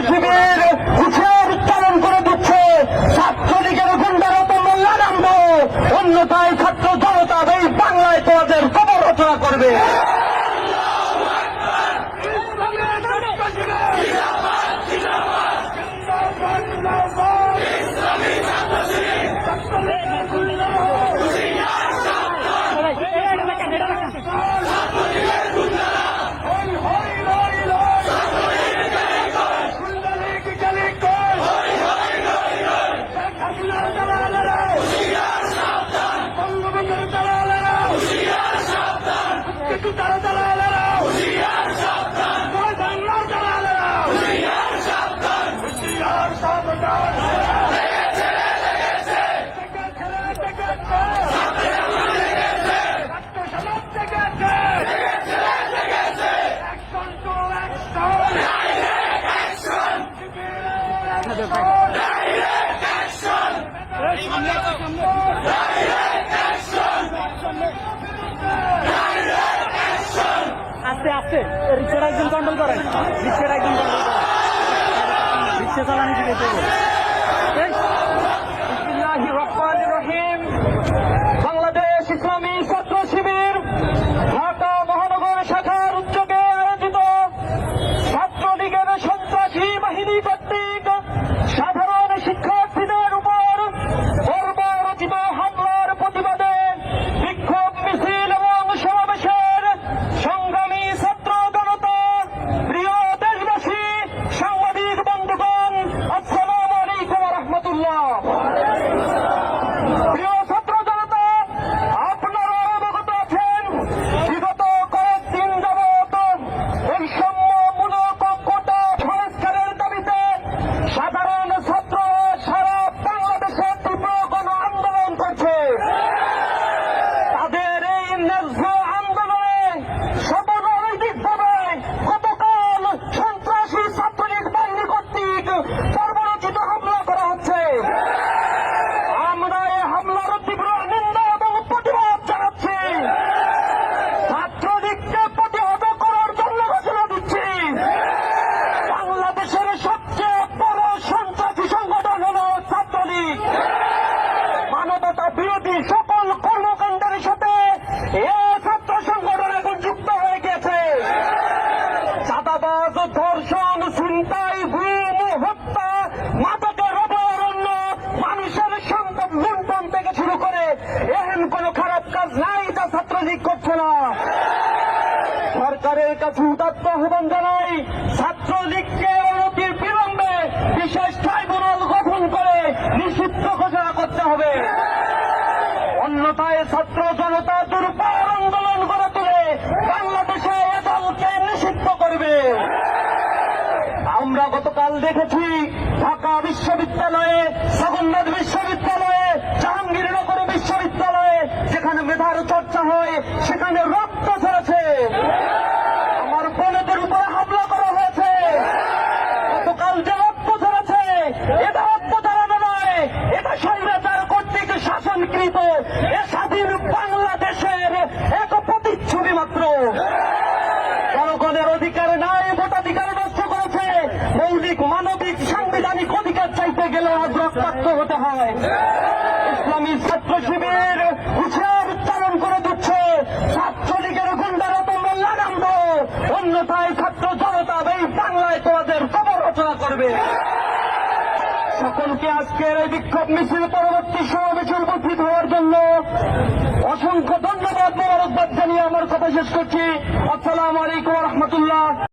শিবির হুঁশিয়ার উচ্চারণ করে দিচ্ছে? ছাত্রলীগের গুন্ডারা মোল্লা নামবো অন্যথায় ছাত্র জনতা এই বাংলায় তোমাদের কবর রচনা করবে তারা দালালেরা হুশিয়ার সাবধান বাংলার দালালেরা হুশিয়ার সাবধান হুশিয়ার সাবধান আস্তে আস্তে রিক্সাটা একদম কন্ট্রোল করেন। রিক্সাটা একদম কন্ট্রোল করেন। রিক্সা চালানি শিখেছে ছাত্রলীগ করছে না। সরকারের কাছে উদাত্ত আহ্বান জানাই, ছাত্রলীগকে অনতির বিলম্বে বিশেষ ট্রাইব্যুনাল গঠন করে নিষিদ্ধ ঘোষণা করতে হবে। অন্যথায় ছাত্র জনতা দুর্বার আন্দোলন করে তুলে বাংলাদেশে এ দলকে নিষিদ্ধ করবে। আমরা গতকাল দেখেছি ঢাকা বিশ্ববিদ্যালয়ে স্বাধীন বাংলাদেশের এক প্রতিচ্ছবি মাত্র। জনগণের অধিকার নাই, ভোটাধিকার নষ্ট করেছে। মৌলিক, মানবিক, সাংবিধানিক অধিকার চাইতে গেলে আজ রক্তাক্ত হতে হয়। ইসলামী ছাত্র শিবির হুঁশিয়ার উচ্চারণ করে দিচ্ছে। ছাত্রলীগের গুন্ডারা তো মোল্লা নামবো অন্যথায় ছাত্র জনতা এই বাংলায় তোমাদের কবর রচনা করবে সকলকে আজকের এই বিক্ষোভ মিছিল পরবর্তী সমাবেশে উপস্থিত হওয়ার জন্য অসংখ্য ধন্যবাদ মোবারকবাদ জানিয়ে আমার কথা শেষ করছি। আসসালামু আলাইকুম রহমতুল্লাহ।